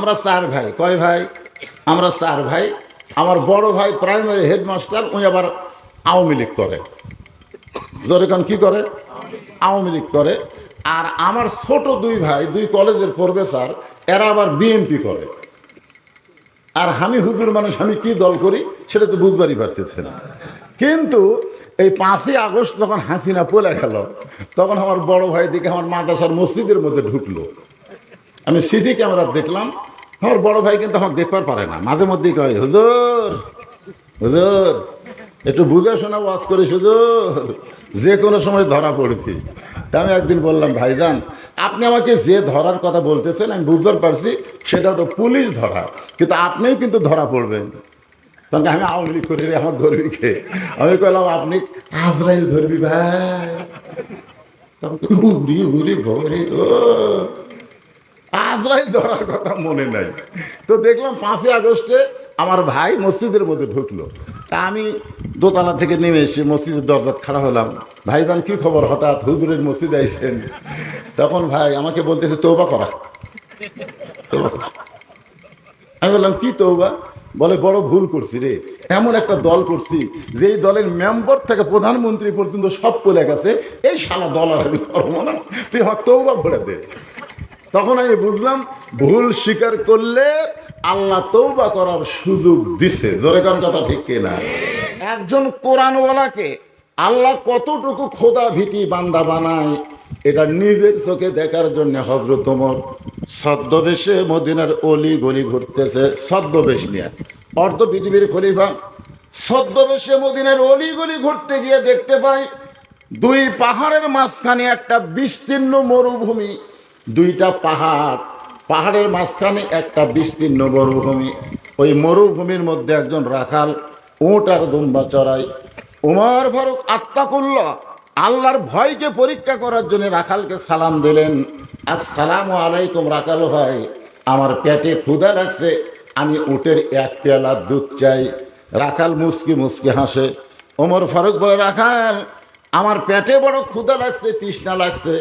আমরা চার ভাই। কয় ভাই? আমরা চার ভাই। আমার বড় ভাই প্রাইমারি হেডমাস্টার উনি আবার আওয়ামী লীগ করে। জোরেখান কি করে? আওয়ামী লীগ করে। আর আমার ছোট দুই ভাই, দুই কলেজের প্রফেসর, এরা আবার বিএমপি করে। আর আমি হুজুর মানুষ, আমি কি দল করি সেটা তো বুঝবারই পারতেছে না। কিন্তু এই পাঁচই আগস্ট যখন হাসিনা পলে গেল, তখন আমার বড় ভাই দিকে আমার মাদ্রাসার মসজিদের মধ্যে ঢুকলো। আমি সিসি ক্যামেরা দেখলাম আমার বড় ভাই কিন্তু আমাকে দেখবার পারে না। মাঝে মধ্যেই কয়, হুজুর হুজুর, একটু বুঝে শোনা ওয়াজ করে হুজুর। যে কোনো সময় ধরা পড়বি। তা আমি একদিন বললাম, ভাইজান, আপনি আমাকে যে ধরার কথা বলতেছেন, আমি বুঝতে পারছি, সেটা হলো পুলিশ ধরা। কিন্তু আপনিও কিন্তু ধরা পড়বেন। তখন আমি আওয়ামী লীগ করি আমার ধরবি কে আমি কইলাম, আপনি আজরাইল ধরবি, ভাই। তখন উরি উরি ভরে, ও। আজরাইল ধরার কথা মনে নাই। তো দেখলাম পাঁচই আগস্টে আমার ভাই মসজিদের মধ্যে ঢুকলো। তা আমি দোতলা থেকে নেমে এসে মসজিদের দরজাত খাড়া হলাম। ভাই ভাইজান কি খবর? হঠাৎ হুজুরের মসজিদে আইসেন তখন ভাই আমাকে বলতেছে তৌবা করা। আমি বললাম, কি তৌবা বলে, বড় ভুল করছি রে। এমন একটা দল করছি যে এই দলের মেম্বার থেকে প্রধানমন্ত্রী পর্যন্ত সব পলে গেছে। এই সারা দল আর আমি করব না। তুই আমার তৌবা ভরে দে। তখন আমি বুঝলাম, ভুল স্বীকার করলে আল্লাহ তৌবা করার সুযোগ দিছে। জোরে কোন কথা ঠিক কিনা? একজন কোরআনওয়ালাকে আল্লাহ কতটুকু খোদা ভীতি বান্দা বানায়, এটা নিজের চোখে দেখার জন্য হজরত ওমর ছদ্মবেশে মদিনার অলি গলি ঘুরতেছে, ছদ্মবেশ নিয়ে। অর্ধ পৃথিবীর খলিফা ছদ্মবেশে মদিনার অলি গলি ঘুরতে গিয়ে দেখতে পাই দুই পাহাড়ের মাঝখানে একটা বিস্তীর্ণ মরুভূমি দুইটা পাহাড়। পাহাড়ের মাঝখানে একটা বিস্তীর্ণ মরুভূমি। ওই মরুভূমির মধ্যে একজন রাখাল উঁট আর দুম্বা চড়াই উমর ফারুক আত্মাকুল্লাহ আল্লাহর ভয়কে পরীক্ষা করার জন্য রাখালকে সালাম দিলেন। আসসালামু আলাইকুম রাখাল ভাই, আমার পেটে ক্ষুধা লাগছে, আমি উটের এক পেয়ালা দুধ চাই। রাখাল মুসকি মুসকি হাসে। ওমর ফারুক বলে, রাখাল, আমার পেটে বড় ক্ষুধা লাগছে, তৃষ্ণা লাগছে।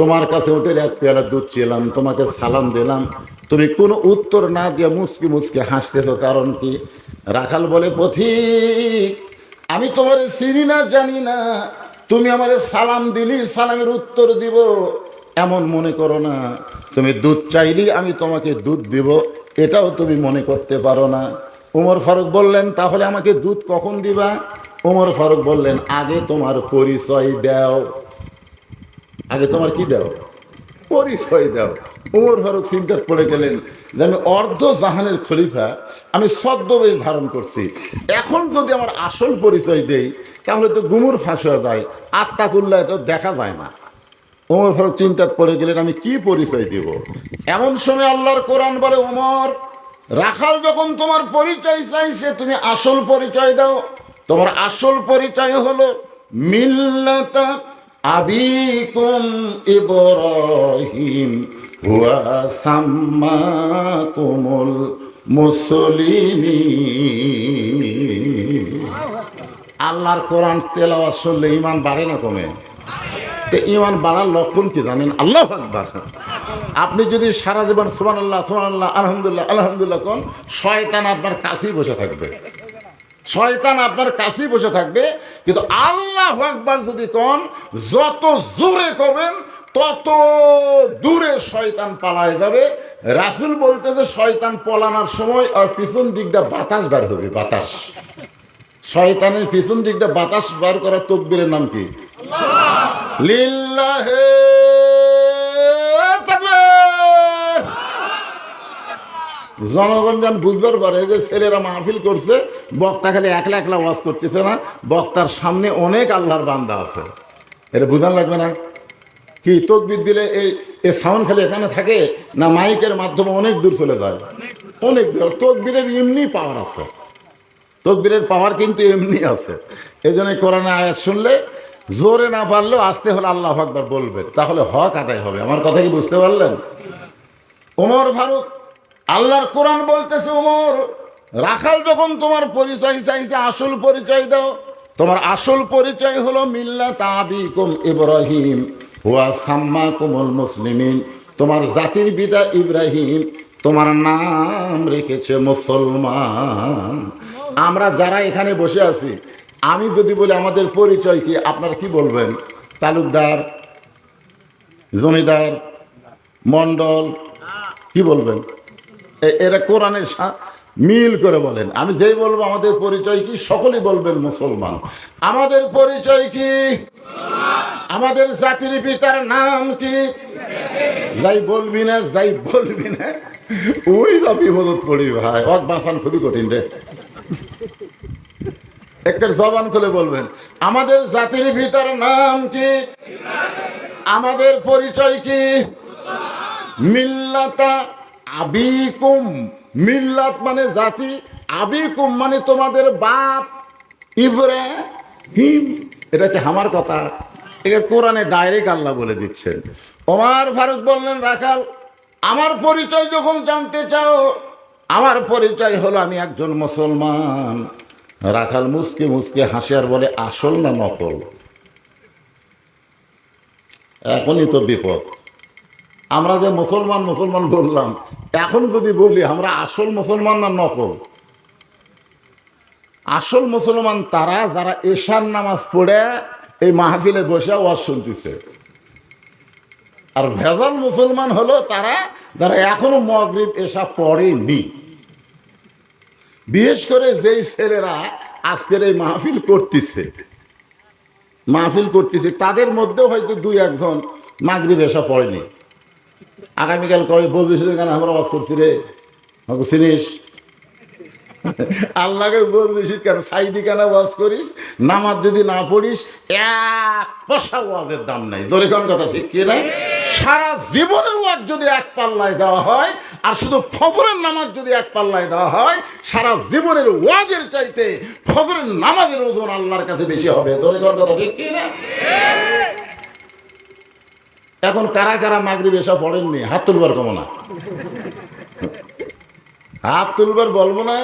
তোমার কাছে উটের এক পেয়ালা দুধ ছিলাম তোমাকে সালাম দিলাম। তুমি কোনো উত্তর না দিয়ে মুসকি মুসকি হাসতেছ, কারণ কি? রাখাল বলে, পথিক, আমি তোমার চিনি না, জানি না। তুমি আমারে সালাম দিলি, সালামের উত্তর দিব। এমন মনে করো না। তুমি দুধ চাইলি, আমি তোমাকে দুধ দিব। এটাও তুমি মনে করতে পারো না। উমর ফারুক বললেন, তাহলে আমাকে দুধ কখন দিবা? উমর ফারুক বললেন, আগে তোমার পরিচয় দাও। আগে তোমার কি দাও? পরিচয় দাও। উমর ফারুক চিন্তাত পড়ে গেলেন যে আমি অর্ধ জাহানের খলিফা, আমি ছদ্মবেশ ধারণ করছি। এখন যদি আমার আসল পরিচয় দেই, তাহলে তো গুমুর ফাঁস হয়ে যায়, আত্মাকুল্লায় তো দেখা যায় না। ওমর ফারুক চিন্তাত পড়ে গেলেন, আমি কি পরিচয় দিব? এমন সময় আল্লাহর কোরআন বলে ওমর রাখাল যখন তোমার পরিচয় চাইছে তুমি আসল পরিচয় দাও। তোমার আসল পরিচয় হলো মিল্লাতা আবিকুম ইব্রাহিম হুয়া সাম্মাকুমুল মুসলিমিন। আল্লাহর কোরআন তেলাওয়াত শুনলে ইমান বাড়ে না কমে? তো ইমান বাড়ার লক্ষণ কি জানেন? আল্লাহ আকবার। আপনি যদি সারা জীবন সুবান আল্লাহ সুবান আল্লাহ আলহামদুলিল্লাহ আলহামদুলিল্লাহ কোন, শয়তান আপনার কাছেই বসে থাকবে। শয়তান আপনার কাছেই বসে থাকবে। কিন্তু আল্লাহ আকবার যদি কন যত জোরে কবেন তত দূরে শয়তান পালায় যাবে। রাসুল বলতে যে শয়তান পলানোর সময় আর পিছন দিকটা বাতাস বার হবে বাতাস। শয়তানের পিছন দিকটা বাতাস বার করার তকবীরের নাম কি? লিল্লাহে তাকবীর। জনগণ যেন বুঝবার পারে যে ছেলেরা মাহফিল করছে, বক্তা খালি একলা একলা ওয়াজ করতেছে না, বক্তার সামনে অনেক আল্লাহর বান্দা আছে। এটা বুঝান লাগবে না? কি তকবির দিলে এই এ সাউন্ড খালি এখানে থাকে না মাইকের মাধ্যমে অনেক দূর চলে যায়? অনেক দূর। তকবীরের এমনি পাওয়ার আছে। তকবীরের পাওয়ার কিন্তু এমনি আছে। এই জন্য কোরআনে আয়াত শুনলে জোরে না পারলেও আসতে হলে আল্লাহ আকবার বলবেন, তাহলে হক আদায় হবে। আমার কথা কি বুঝতে পারলেন? ওমর ফারুক আল্লাহর কোরআন বলতেছে ওমর রাখাল যখন তোমার পরিচয় চাইছে, আসল পরিচয় দাও। তোমার আসল পরিচয় হলো মিল্লা তাবিকুম ইব্রাহিম, হুয়া সাম্মা কুমল মুসলিমিন। তোমার জাতির পিতা ইব্রাহিম, তোমার নাম রেখেছে মুসলমান। আমরা যারা এখানে বসে আছি, আমি যদি বলি, আমাদের পরিচয় কি, আপনারা কি বলবেন? তালুকদার, জমিদার, মণ্ডল, কি বলবেন? এরা কোরআনের মিল করে বলেন। আমি যেই বলব, আমাদের পরিচয় কি? সকলেই বলবেন মুসলমান। আমাদের পরিচয় কি? আমাদের জাতির পিতার নাম কি? যাই বলবি না, যাই বলবি না। ওই যা বিপদত পড়ি ভাই। অক বাঁচান, খুবই কঠিন রে। একটা জবান খুলে বলবেন। আমাদের জাতির পিতার নাম কি? আমাদের পরিচয় কি? মিল্লাতা আবিকুম, মিল্লাত মানে জাতি, আবিকুম মানে তোমাদের বাপ, ইব্রাহিম। এটা কি আমার কথা? এর কোরআনে ডাইরেক্ট আল্লাহ বলে দিচ্ছেন। ওমার ফারুক বললেন, রাখাল, আমার পরিচয় যখন জানতে চাও, আমার পরিচয় হলো আমি একজন মুসলমান। রাখাল মুসকে মুসকে হাসি বলে, আসল না নকল? এখনই তো বিপদ। আমরা যে মুসলমান মুসলমান বললাম। এখন যদি বলি, আমরা আসল মুসলমান না নকল? আসল মুসলমান তারা যারা এশার নামাজ পড়ে, এই মাহফিলে বসে ওয়াজ শুনতেছে। আর ভেজাল মুসলমান হলো তারা যারা এখনও মগরিব এসা পড়েনি। বিশেষ করে যেই ছেলেরা আজকের এই মাহফিল করতেছে মাহফিল করতেছে, তাদের মধ্যেও হয়তো দুই একজন মাগরিব এসা পড়েনি। আগামীকাল কবে বলছিস কেন আমরা ওয়াজ করছি রে? আমাকে চিনিস? আল্লাহকে বলছিস কেন? সাইদি কেন ওয়াজ করিস? নামাজ যদি না পড়িস, এক পয়সা ওয়াজের দাম নাই। ধরে কোন কথা ঠিক কি না? সারা জীবনের ওয়াজ যদি এক পাল্লায় দেওয়া হয়, আর শুধু ফজরের নামাজ যদি এক পাল্লায় দেওয়া হয়, সারা জীবনের ওয়াজের চাইতে ফজরের নামাজের ওজন আল্লাহর কাছে বেশি হবে। ধরে কোন কথা ঠিক কি না? এখন কারা কারা মাগরিব এসব পড়েননি? হাত তুলবার কমো না। হাত তুলবার বলব না,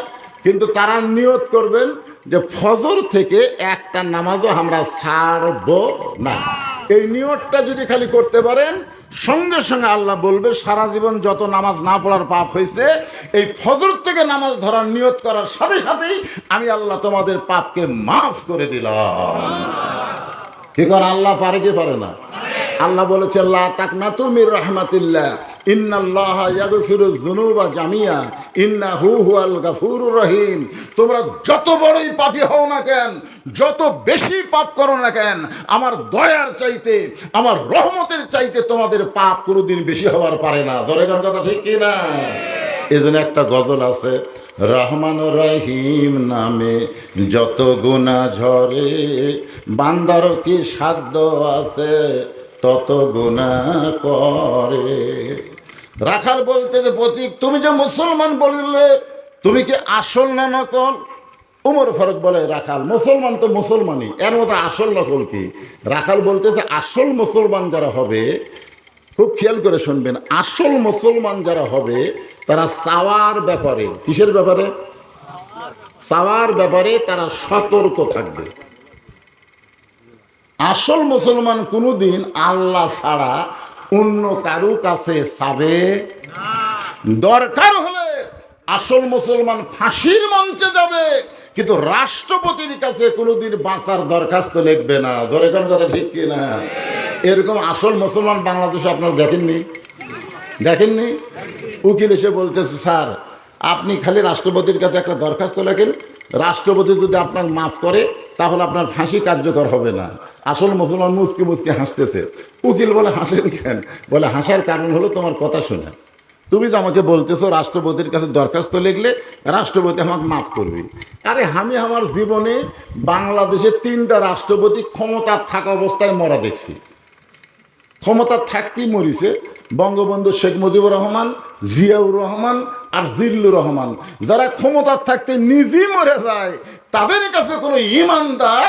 কিন্তু তারা নিয়ত করবেন যে ফজর থেকে একটা নামাজও আমরা ছাড়ব না। এই নিয়তটা যদি খালি করতে পারেন, সঙ্গে সঙ্গে আল্লাহ বলবে, সারা জীবন যত নামাজ না পড়ার পাপ হয়েছে, এই ফজর থেকে নামাজ ধরার নিয়ত করার সাথে সাথেই আমি আল্লাহ তোমাদের পাপকে মাফ করে দিলাম। কি করে, আল্লাহ পারে কি পারে না? আল্লাহ বলেছে, লা তাকনা তুমির রহমাতিল্লাহ। ইন্নাল্লাহ ইয়াগফিরু যুনুবা জামিয়া। ইন্নাহু হুয়াল গাফুরুর রহিম। তোমরা যত বড়ই পাপী হও না কেন, যত বেশি পাপ করো না কেন, আমার দয়ার চাইতে, আমার রহমতের চাইতে তোমাদের পাপ কোনোদিন বেশি হওয়ার পারে না। ধরে গান কথা ঠিক কি না? এজন্য একটা গজল আছে, রহমান রহিম নামে যত গুণা ঝরে, বান্দার কি সাধ্য আছে? তত গুণা করে। রাখাল বলতে যে প্রতীক তুমি যে মুসলমান বললে, তুমি কি আসল না নকল? উমর ফারুক বলে, রাখাল, মুসলমান তো মুসলমানই। এর মতো আসল নকল কি? রাখাল বলতেছে আসল মুসলমান যারা হবে, খুব খেয়াল করে শুনবেন, আসল মুসলমান যারা হবে, তারা চাওয়ার ব্যাপারে, কিসের ব্যাপারে? চাওয়ার ব্যাপারে তারা সতর্ক থাকবে। আসল মুসলমান কোনোদিন আল্লাহ ছাড়া অন্য কারও কাছে সাবে দরকার হলে আসল মুসলমান ফাঁসির মঞ্চে যাবে, কিন্তু রাষ্ট্রপতির কাছে কোনোদিন বাঁচার দরখাস্ত লিখবে না। ধরে কোন কথা ঠিক কি না? এরকম আসল মুসলমান বাংলাদেশে আপনারা দেখেননি? দেখেননি? উকিল এসে বলতেছে, স্যার, আপনি খালি রাষ্ট্রপতির কাছে একটা দরখাস্ত লেখেন রাষ্ট্রপতি যদি আপনার মাফ করে, তাহলে আপনার ফাঁসি কার্যকর হবে না। আসল মুসলমান মুসকে মুসকে হাসতেছে। উকিল বলে, হাসেন কেন? বলে, হাসার কারণ হলো তোমার কথা শোনা। তুমি যে আমাকে বলতেছো, রাষ্ট্রপতির কাছে দরখাস্ত লিখলে, রাষ্ট্রপতি আমাকে মাফ করবে। আরে, আমি আমার জীবনে বাংলাদেশে তিনটা রাষ্ট্রপতি ক্ষমতার থাকা অবস্থায় মরা দেখছি। ক্ষমতা থাকতেই মরিছে বঙ্গবন্ধু শেখ মুজিবুর রহমান, জিয়াউর রহমান আর জিল্লুর রহমান। যারা ক্ষমতার থাকতে নিজেই মরে যায়, তাদের কাছে কোনো ইমানদার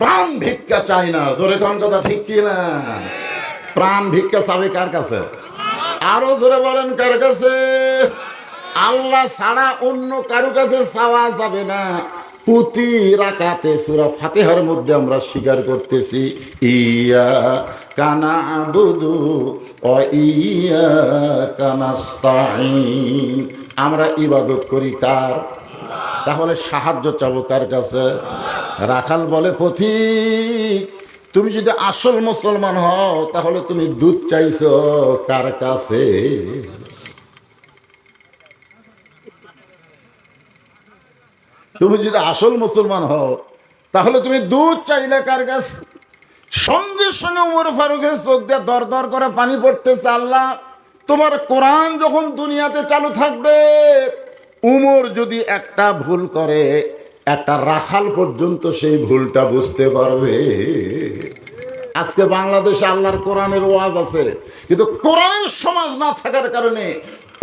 প্রাণ ভিক্ষা চায় না। জোরে কোন কথা ঠিক কি না? প্রাণ ভিক্ষা চাবে কার কাছে? আরও জোরে বলেন কার কাছে? আল্লাহ ছাড়া অন্য কারও কাছে চাওয়া যাবে না। প্রতি রাকাতে সুরা ফাতেহার মধ্যে আমরা স্বীকার করতেছি, ইয়া কানা আবুদু অ ইয়া কানাস্তাইন আমরা ইবাদত করি কার? তাহলে সাহায্য চাবো কার কাছে? রাখাল বলে পথিক তুমি যদি আসল মুসলমান হও, তাহলে তুমি দুধ চাইছো কার কাছে? তুমি যদি আসল মুসলমান হও, তাহলে তুমি দুধ চাইলে কার কাছে? সঙ্গে সঙ্গে উমর ফারুকের চোখ দিয়ে দর দর করে পানি পড়তেছে, আল্লাহ, তোমার কোরআন যখন দুনিয়াতে চালু থাকবে, উমর যদি একটা ভুল করে, একটা রাখাল পর্যন্ত সেই ভুলটা বুঝতে পারবে। আজকে বাংলাদেশে আল্লাহর কোরআনের ওয়াজ আছে, কিন্তু কোরআনের সমাজ না থাকার কারণে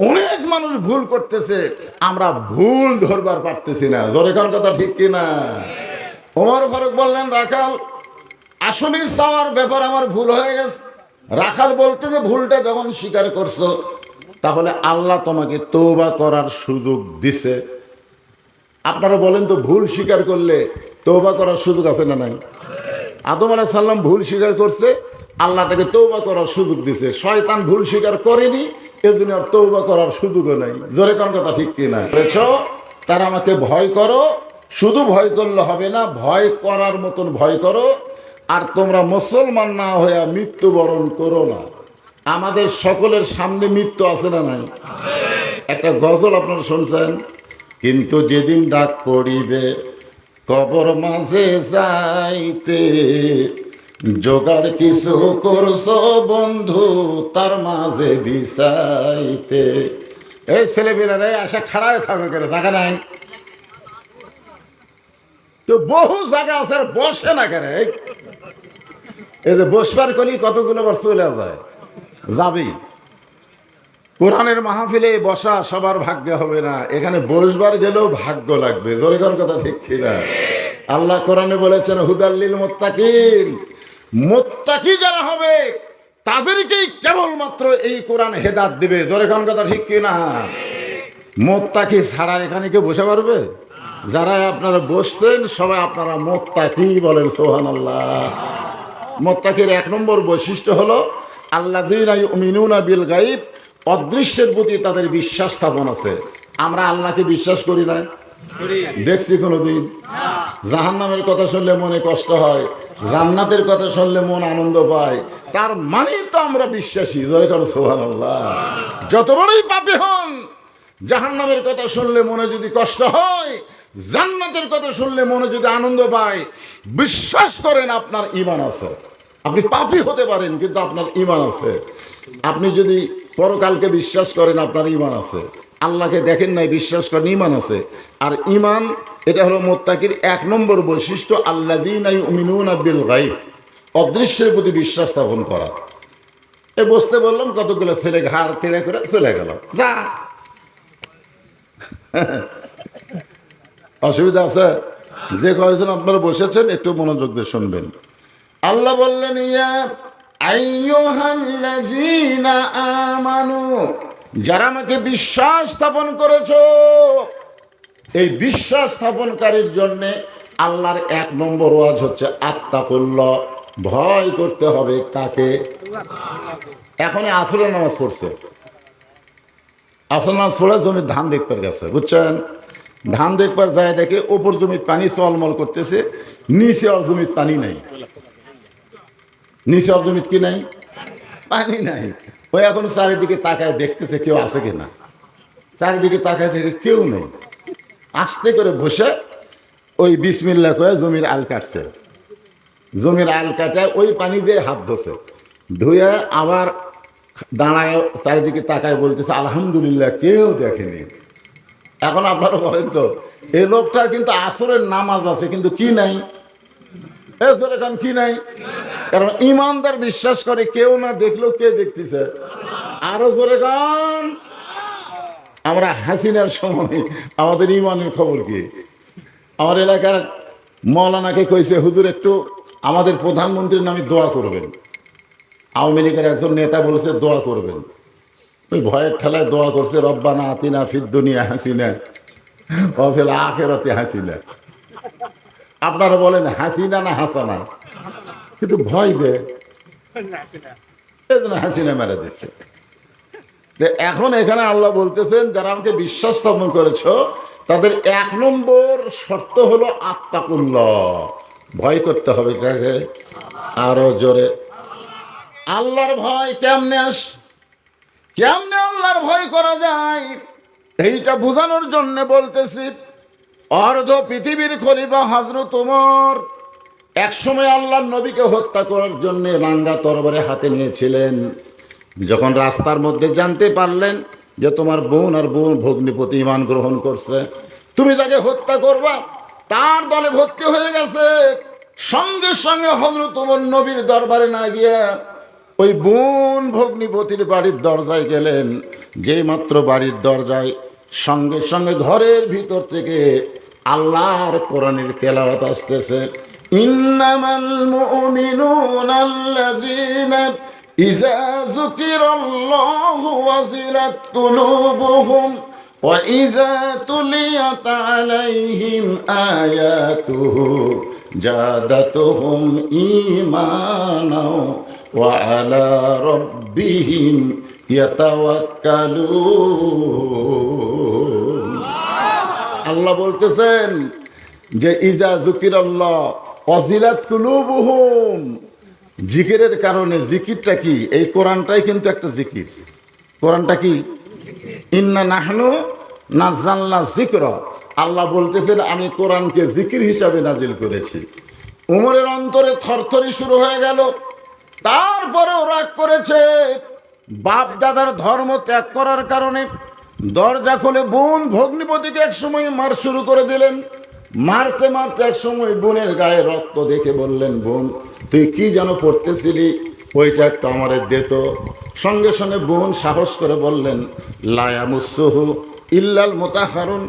অনেক মানুষ ভুল করতেছে, আমরা ভুল ধরবার পারতেছি না। জোরে কোন কথা ঠিক কিনা? ওমর ফারুক বললেন, রাখাল আসলে চাওয়ার ব্যাপার আমার ভুল হয়ে গেছে। রাখাল বলতে যে ভুলটা যখন স্বীকার করছ, তাহলে আল্লাহ তোমাকে তৌবা করার সুযোগ দিছে। আপনারা বলেন তো, ভুল স্বীকার করলে তৌবা করার সুযোগ আছে না নাই? আদম আলাহ সাল্লাম ভুল স্বীকার করছে, আল্লাহ তাকে তৌবা করার সুযোগ দিছে। শয়তান ভুল স্বীকার করেনি এজন্য আর তৌবা করার সুযোগও নাই। জোরে কোন কথা ঠিক কিনা বলেছ, তারা আমাকে ভয় করো, শুধু ভয় করলে হবে না, ভয় করার মতন ভয় করো, আর তোমরা মুসলমান না হইয়া মৃত্যুবরণ করো না। আমাদের সকলের সামনে মৃত্যু আছে না নাই? একটা গজল আপনারা শুনছেন? কিন্তু যেদিন ডাক পড়িবে, কবর মাঝে যাইতে জোগাড় কিছু করছ বন্ধু, তার মাঝে বিছাইতে এই ছেলেমেয়েরা আসা খাড়ায় থাকবে কেন? জায়গা নাই। তো বহু জায়গা আছে বসে না কেন? এই যে বসবার কলি কতগুলো বার চলে যায়? যাবি। কোরআনের মাহফিলে বসা সবার ভাগ্য হবে না। এখানে বসবার গেলেও ভাগ্য লাগবে। জোরে কথা ঠিক কিনা? আল্লাহ কোরআনে বলেছেন হুদাল্লিল মোত্তাকিন। মোত্তাকি যারা হবে, তাদেরকেই কেবলমাত্র এই কোরআন হেদাত দিবে। জোরে কোন কথা ঠিক কিনা মোত্তাকি ছাড়া এখানে কেউ বসে পারবে? যারা আপনারা বসছেন, সবাই আপনারা মোত্তাকি বলেন সোহান আল্লাহ মোত্তাকির এক নম্বর বৈশিষ্ট্য হলো আল্লাহ মিনুনা বিল গাইব অদৃশ্যের প্রতি তাদের বিশ্বাস স্থাপন আছে। আমরা আল্লাহকে বিশ্বাস করি না। দেখছি কোনোদিন। জাহান নামের কথা শুনলে মনে কষ্ট হয়, জান্নাতের কথা শুনলে মন আনন্দ পায়। তার মানেই তো আমরা বিশ্বাসী যত বড়ই পাপি হন জাহান নামের কথা শুনলে মনে যদি কষ্ট হয়, জান্নাতের কথা শুনলে মনে যদি আনন্দ পায়, বিশ্বাস করেন আপনার ইমান আছে। আপনি পাপি হতে পারেন, কিন্তু আপনার ইমান আছে। আপনি যদি পরকালকে বিশ্বাস করেন, আপনার ইমান আছে। আল্লাহকে দেখেন নাই, বিশ্বাস করেন ইমান আছে। আর ইমান এটা হলো মোত্তাকির এক নম্বর বৈশিষ্ট্য আল্লাহ মিনুন আব্বিল গাইব অদৃশ্যের প্রতি বিশ্বাস স্থাপন করা। এ বসতে বললাম, কতগুলো ছেলে ঘাড় তেড়ে করে চলে গেল। যা। অসুবিধা আছে? যে কয়েকজন আপনারা বসেছেন, একটু মনোযোগ দিয়ে শুনবেন। আল্লাহ বললেন, ইয়া আইয়ুহাল্লাযীনা আমানু। যারা আমাকে বিশ্বাস স্থাপন করেছ, এই বিশ্বাস স্থাপনকারীর জন্য আল্লাহর এক নম্বর ওয়াজ হচ্ছে আত্মাকুল্লাহ ভয় করতে হবে কাকে? এখন আসরের নামাজ পড়ছে। আসর নামাজ পড়ে জমির ধান দেখবার গেছে, বুঝছেন? ধান দেখবার যায় দেখে ওপর জমির পানি চলমল করতেছে, নিচে আর জমির পানি নাই। নিচে আর জমির কি নাই? পানি নাই। ওই এখন চারিদিকে তাকায় দেখতেছে কেউ আছে কিনা। চারিদিকে তাকায় দেখে কেউ নেই। আস্তে করে বসে ওই বিসমিল্লা করে জমির আল কাটছে। জমির আল কাটায় ওই পানি দিয়ে হাত ধোছে ধুয়ে আবার দাঁড়ায় চারিদিকে তাকায় বলতেছে, আলহামদুলিল্লাহ, কেউ দেখেনি। এখন আপনারা বলেন তো, এই লোকটার কিন্তু আসরের নামাজ আছে, কিন্তু কি নাই? এসর এখন কি নাই? কারণ ইমানদার বিশ্বাস করে কেউ না দেখলেও কে দেখতেছে? আরও জোরে গান আমরা হাসিনার সময়, আমাদের ইমানের খবর কি? আমার এলাকার মৌলানাকে কইছে, হুজুর, একটু আমাদের প্রধানমন্ত্রীর নামে দোয়া করবেন। আওয়ামী লীগের একজন নেতা বলেছে, দোয়া করবেন। ওই ভয়ের ঠেলায় দোয়া করছে, রব্বানা আতিনা ফিদ দুনিয়া হাসিনা অফেল আখেরাতে হাসিনা। আপনারা বলেন হাসিনা না হাসানা? কিন্তু ভয় যে। এই জন্য হাসিনা মেরে দিচ্ছে। এখন এখানে আল্লাহ বলতেছেন, যারা আমাকে বিশ্বাস স্থাপন করেছ, তাদের এক নম্বর শর্ত হলো আত্মাকুল্লাহ। ভয় করতে হবে কাকে? আরও জোরে। আল্লাহর ভয় কেমনে আস কেমনে আল্লাহর ভয় করা যায়? এইটা বোঝানোর জন্য বলতেছি অর্ধ পৃথিবীর খলিফা হাজরত উমর একসময় আল্লাহ নবীকে হত্যা করার জন্য রাঙ্গা তরবারে হাতে নিয়েছিলেন। যখন রাস্তার মধ্যে জানতে পারলেন যে তোমার বোন আর বোন ভগ্নিপতি ইমান গ্রহণ করছে, তুমি তাকে হত্যা করবা, তার দলে ভর্তি হয়ে গেছে। সঙ্গে সঙ্গে হজরত উমর নবীর দরবারে না গিয়ে ওই বোন ভগ্নিপতির বাড়ির দরজায় গেলেন। যেই মাত্র বাড়ির দরজায় সঙ্গে সঙ্গে ঘরের ভিতর থেকে আল্লাহর কোরআনের তেলাওয়াত আসতেছে ইন্নামাল মুমিনুনা আল্লাযীনা ইযা যুকিরাল্লাহু ওয়াজিলাত কুলুবুহুম وإذا تليت عليهم آياته زادتهم إيمانا وعلى ربهم يتوكلون আল্লাহ বলতেছেন যে, ইজা জুকির আল্লাহ অজিলাত জিকিরের কারণে জিকিরটা কি? এই কোরআনটাই কিন্তু একটা জিকির। কোরআনটা কি? ইন্না নাহনু নাজাল্লা জিক্র আল্লাহ বলতেছেন, আমি কোরআনকে জিকির হিসাবে নাজিল করেছি। উমরের অন্তরে থরথরি শুরু হয়ে গেল। তারপরেও রাগ করেছে। বাপ দাদার ধর্ম ত্যাগ করার কারণে দরজা খুলে বোন ভগ্নিপতিকে এক সময় মার শুরু করে দিলেন। মারতে মারতে এক সময় বোনের গায়ে রক্ত দেখে বললেন, বোন, তুই কি যেন পড়তেছিলি? ওইটা একটু আমারে দিত সঙ্গে সঙ্গে বোন সাহস করে বললেন লায়া মুসহু ইল্লাল মোতাহারুন।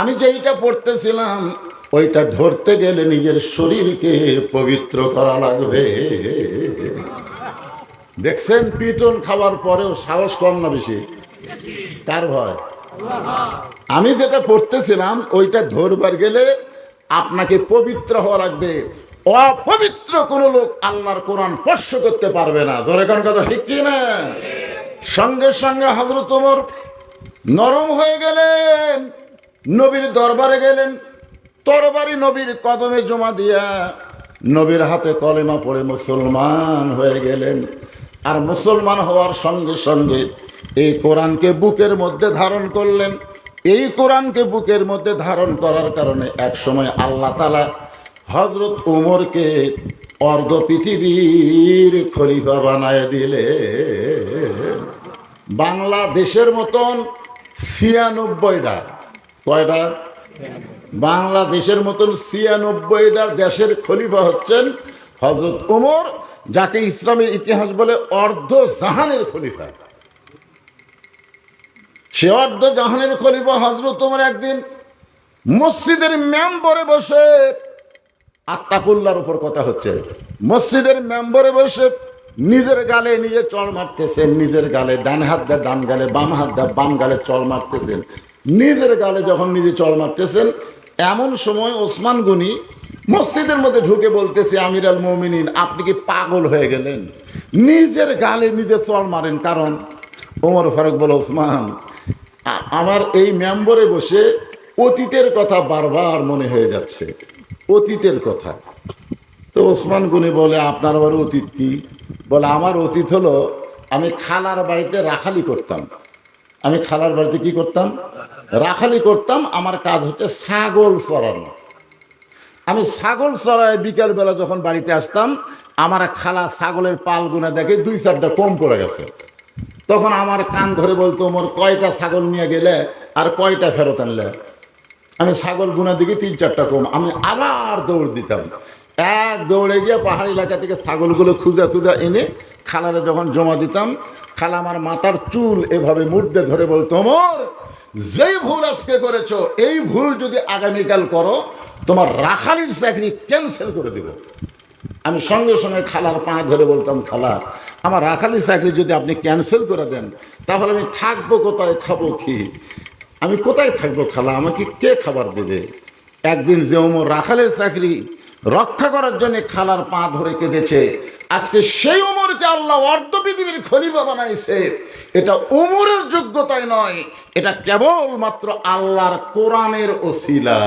আমি যেইটা পড়তেছিলাম, ওইটা ধরতে গেলে নিজের শরীরকে পবিত্র করা লাগবে। দেখছেন পিটন খাওয়ার পরেও সাহস কম না বেশি? কার ভয়। আমি যেটা পড়তেছিলাম, ওইটা ধরবার গেলে আপনাকে পবিত্র হওয়া লাগবে। অপবিত্র কোনো লোক আল্লাহর কোরআন স্পর্শ করতে পারবে না। ধরে কোন কথা ঠিক কি না সঙ্গে সঙ্গে হজরত ওমর নরম হয়ে গেলেন, নবীর দরবারে গেলেন, তরবারি নবীর কদমে জমা দিয়া নবীর হাতে কলেমা পড়ে মুসলমান হয়ে গেলেন। আর মুসলমান হওয়ার সঙ্গে সঙ্গে এই কোরআনকে বুকের মধ্যে ধারণ করলেন। এই কোরআনকে বুকের মধ্যে ধারণ করার কারণে এক সময় আল্লাহ তালা হজরত উমরকে অর্ধ পৃথিবীর খলিফা বানায় দিলে বাংলাদেশের মতন ছিয়ানব্বইটা, কয়টা? বাংলাদেশের মতন ছিয়ানব্বইটা দেশের খলিফা হচ্ছেন হজরত উমর, যাকে ইসলামের ইতিহাস বলে অর্ধ জাহানের খলিফা। সে অর্ধ জাহানের খলিফা হজরত উমর একদিন মসজিদের মেম্বরে বসে আত্মাকুল্লার উপর কথা হচ্ছে। মসজিদের মেম্বরে বসে নিজের গালে নিজে চড় মারতেছেন, নিজের গালে ডান হাত দেয় ডান গালে বাম হাত দেয় বাম গালে চড় মারতেছেন। নিজের গালে যখন নিজে চড় মারতেছেন এমন সময় ওসমান গনি মসজিদের মধ্যে ঢুকে বলতেছে আমির আল মমিনিন, আপনি কি পাগল হয়ে গেলেন? নিজের গালে নিজে চল মারেন, কারণ ওমর ফারুক বলে, ওসমান আমার এই মেম্বরে বসে অতীতের কথা বারবার মনে হয়ে যাচ্ছে, অতীতের কথা। তো ওসমান গনি বলে, আপনার আবার অতীত কি? বলে, আমার অতীত হলো, আমি খালার বাড়িতে রাখালি করতাম। আমি খালার বাড়িতে কি করতাম? রাখালি করতাম, আমার কাজ হচ্ছে ছাগল চড়ানো। আমি ছাগল চড়ায় বিকেলবেলা যখন বাড়িতে আসতাম, আমার খালা ছাগলের পাল গুনা দেখে দুই চারটা কম পড়ে গেছে। তখন আমার কান ধরে বলতো মোর কয়টা ছাগল নিয়ে গেলে আর কয়টা ফেরত আনলে? আমি ছাগল গুনা দিকে তিন চারটা কম, আমি আবার দৌড় দিতাম। এক দৌড়ে গিয়ে পাহাড়ি এলাকা থেকে ছাগলগুলো খুঁজে খুঁজে এনে খালারে যখন জমা দিতাম, খালা আমার মাথার চুল এভাবে মুদ্দে ধরে বলতো মোর যেই ভুল আজকে করেছ, এই ভুল যদি আগামীকাল করো, তোমার রাখালির চাকরি ক্যান্সেল করে দেবো। আমি সঙ্গে সঙ্গে খালার পা ধরে বলতাম, খালা, আমার রাখালি চাকরি যদি আপনি ক্যান্সেল করে দেন, তাহলে আমি থাকব কোথায়, খাব কি? আমি কোথায় থাকব, খালা? আমাকে কে খাবার দেবে? একদিন যে ওমর রাখালের চাকরি রক্ষা করার জন্য খালার পা ধরে কেঁদেছে আজকে সেই উমরকে আল্লাহ অর্ধ পৃথিবীর খলিফা বানাইছে। এটা উমরের যোগ্যতায় নয়, এটা কেবলমাত্র আল্লাহর কোরআনের ওসিলা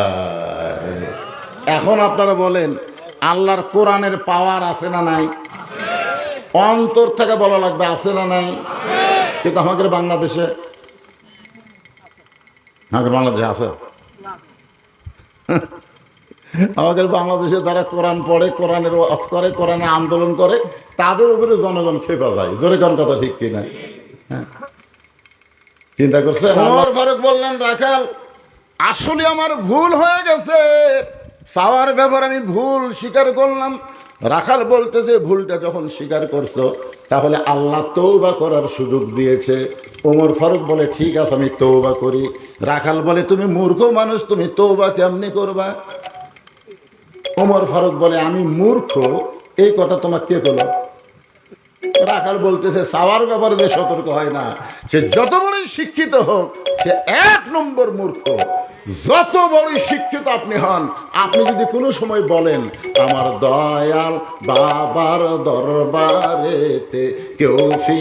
এখন আপনারা বলেন, আল্লাহর কোরআনের পাওয়ার আছে না নাই? অন্তর থেকে বলা লাগবে আছে না নাই? কিন্তু আমাদের বাংলাদেশে আমাদের বাংলাদেশে আছে? আমাদের বাংলাদেশে যারা কোরআন পড়ে কোরআনের ওয়াজ করে কোরআনের আন্দোলন করে তাদের উপরে জনগণ খেপা যায়। জোরে কোন কথা ঠিক কিনা হ্যাঁ। চিন্তা করছে ওমর ফারুক বললেন রাখাল আসলে আমার ভুল হয়ে গেছে। চাওয়ার ব্যাপারে আমি ভুল স্বীকার করলাম। রাখাল বলতে যে ভুলটা যখন স্বীকার করছ তাহলে আল্লাহ তৌবা করার সুযোগ দিয়েছে। ওমর ফারুক বলে ঠিক আছে আমি তৌবা করি। রাখাল বলে তুমি মূর্খ মানুষ তুমি তৌবা কেমনি করবা? ওমর ফারুক বলে, আমি মূর্খ, এই কথা তোমার কে বলো? রাখাল বলতেছে, সাওয়ার ব্যাপারে যে সতর্ক হয় না। সে যত বড়ই শিক্ষিত হোক, সে এক নম্বর মূর্খ। যত বড়ই শিক্ষিত আপনি হন, আপনি যদি কোনো সময় বলেন, আমার দয়াল বাবার দরবারেতে কেউ ফি